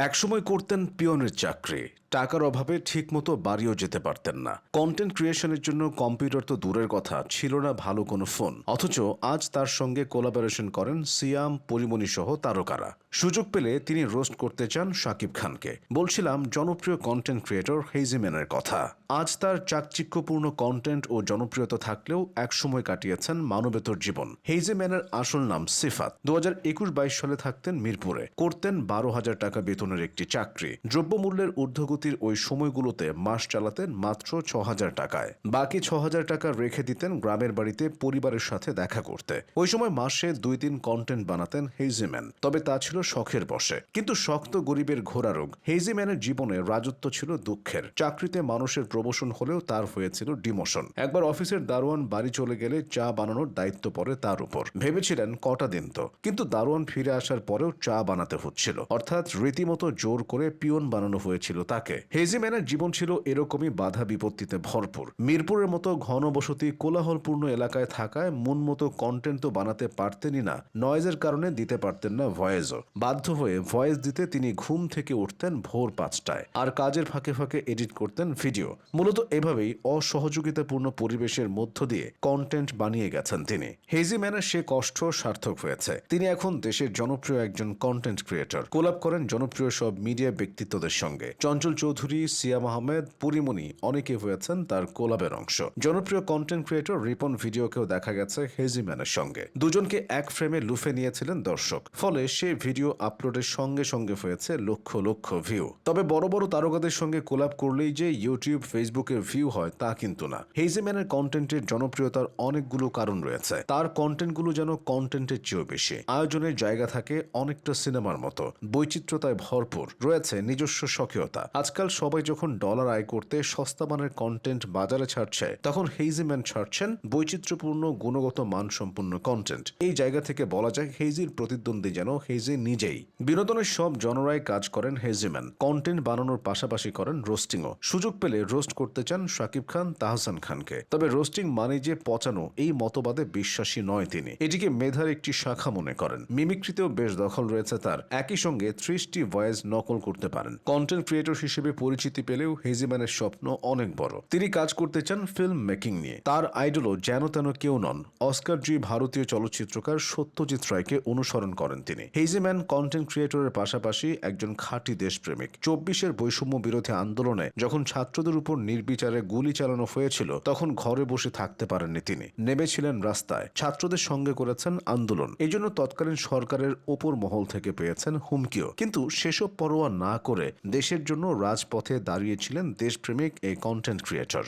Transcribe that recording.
একসময় করতেন পিয়নের চাকরি। টাকার অভাবে ঠিকমতো বাড়িও যেতে পারতেন না। কন্টেন্ট ক্রিয়েশনের জন্য কম্পিউটার তো দূরের কথা, ছিল না ভালো কোনো ফোন অথচ আজ তার সঙ্গে কোলাবোরেশন করেন সিয়াম, পরিমণি সহ তারকারা। সুযোগ পেলে তিনি রোস্ট করতে চান শাকিব খানকে। বলছিলাম, জনপ্রিয় কন্টেন্ট ক্রিয়েটর হেইজিম্যানের কথা। আজ তার চাকচিক্যপূর্ণ কন্টেন্ট ও জনপ্রিয়তা থাকলেও একসময় কাটিয়েছেন মানবেতর জীবন। হেইজিম্যানের আসল নাম সিফাত। দু হাজার একুশ বাইশ সালে থাকতেন মিরপুরে। করতেন বারো হাজার টাকা বেতনের একটি চাকরি। দ্রব্যমূল্যের ঊর্ধ্বগতির ওই সময়গুলোতে মাস চালাতেন মাত্র ছ হাজার টাকায়। বাকি ছ হাজার টাকা রেখে দিতেন গ্রামের বাড়িতে পরিবারের সাথে দেখা করতে। ওই সময় মাসে দুই তিন কন্টেন্ট বানাতেন হেইজিম্যান, তবে তা ছিল শখের বসে। কিন্তু শক্ত গরিবের ঘোড়া রোগ, হেইজিম্যানের জীবনে রাজত্ব ছিল দুঃখের। চাকরিতে মানুষের প্রমোশন হলেও তার হয়েছিল ডিমোশন। একবার অফিসের দারোয়ান বাড়ি চলে গেলে চা বানানোর দায়িত্ব পড়ে তার উপর। ভেবেছিলেন কটা দিন তো, কিন্তু দারোয়ান ফিরে আসার পরেও চা বানাতে হচ্ছিল। অর্থাৎ রীতিমতো জোর করে পিয়ন বানানো হয়েছিল তাকে। হেজিম্যানের জীবন ছিল এরকমই বাধা বিপত্তিতে ভরপুর। মিরপুরের মতো ঘনবসতি, কোলাহলপূর্ণ এলাকায় থাকায় মন মতো কন্টেন্ট তো বানাতে পারতেনই না। নয়েজের কারণে দিতে পারতেন না ভয়েসও বাধ্য হয়ে ভয়েস দিতে তিনি ঘুম থেকে উঠতেন ভোর পাঁচটায়। আর কাজের ফাঁকে ফাঁকে এডিট করতেন ভিডিও মূলত এভাবেই অসহযোগিতাপূর্ণ পরিবেশের মধ্য দিয়ে কন্টেন্ট বানিয়ে গেছেন তিনি। হেজিম্যানের সে কষ্ট সার্থক হয়েছে। তিনি এখন দেশের জনপ্রিয় একজন কন্টেন্ট ক্রিয়েটর কোলাপ করেন জনপ্রিয় সব মিডিয়া ব্যক্তিত্বদের সঙ্গে। চঞ্চল চৌধুরী, সিয়াম আহমেদ, পরিমণি অনেকে হয়েছেন তার কোলাবের অংশ। জনপ্রিয় কন্টেন্ট ক্রিয়েটর রিপন ভিডিওকেও দেখা গেছে হেজিম্যানের সঙ্গে। দুজনকে এক ফ্রেমে লুফে নিয়েছিলেন দর্শক। ফলে সে ভিডিও আপলোডের সঙ্গে সঙ্গে হয়েছে লক্ষ লক্ষ ভিউ তবে বড় বড় তারকাদের সঙ্গে কোলাপ করলেই যে ইউটিউব ফেসবুকের ভিউ হয় তা কিন্তু না। হেজিম্যানের কন্টেন্টের জনপ্রিয়তার অনেকগুলো কারণ রয়েছে। তার কন্টেন্টগুলো যেন কন্টেন্টের চেয়েও বেশি। আয়োজনের জায়গা থাকে অনেকটা সিনেমার মতো। বৈচিত্র্যতায় ভরপুর। রয়েছে নিজস্ব স্বকীয়তা। আজকাল সবাই যখন ডলার আয় করতে সস্তা মানের কন্টেন্ট বাজারে ছাড়ছে, তখন হেইজিম্যান ছাড়ছেন বৈচিত্র্যপূর্ণ, গুণগত মানসম্পন্ন কন্টেন্ট এই জায়গা থেকে বলা যায় হেইজির প্রতিদ্বন্দ্বী যেন হেইজি নিজেই। বিনোদনের সব জনরায় কাজ করেন হেজিম্যান কন্টেন্ট বানানোর পাশাপাশি করেন রোস্টিংও সুযোগ পেলে রোস্ট করতে চান শাকিব খান, তাহসান খানকে। তবে রোস্টিং মানে যে পচানো, এই মতবাদে বিশ্বাসী নয় তিনি। এটিকে মেধার একটি শাখা মনে করেন। মিমিক্রিতেও বেশ দখল রয়েছে তার। একই সঙ্গে ত্রিশটি ভয়েস নকল করতে পারেন। কন্টেন্ট ক্রিয়েটর হিসেবে পরিচিতি পেলেও হেজিম্যানের স্বপ্ন অনেক বড়। তিনি কাজ করতে চান ফিল্ম মেকিং নিয়ে। তার আইডলও যেন তেন কেউ নন অস্কার জি ভারতীয় চলচ্চিত্রকার সত্যজিৎ রায়কে অনুসরণ করেন তিনি। হেজিম্যান কন্টেন্ট ক্রিয়েটরের পাশাপাশি একজন খাঁটি দেশপ্রেমিক। চব্বিশের বৈষম্য বিরোধী আন্দোলনে যখন ছাত্রদের উপর নির্বিচারে গুলি চালানো হয়েছিল, তখন ঘরে বসে থাকতে পারেননি তিনি। নেমেছিলেন রাস্তায়, ছাত্রদের সঙ্গে করেছেন আন্দোলন। এই জন্য তৎকালীন সরকারের ওপর মহল থেকে পেয়েছেন হুমকিও। কিন্তু সেসব পরোয়া না করে দেশের জন্য রাজপথে দাঁড়িয়েছিলেন দেশপ্রেমিক এই কন্টেন্ট ক্রিয়েটর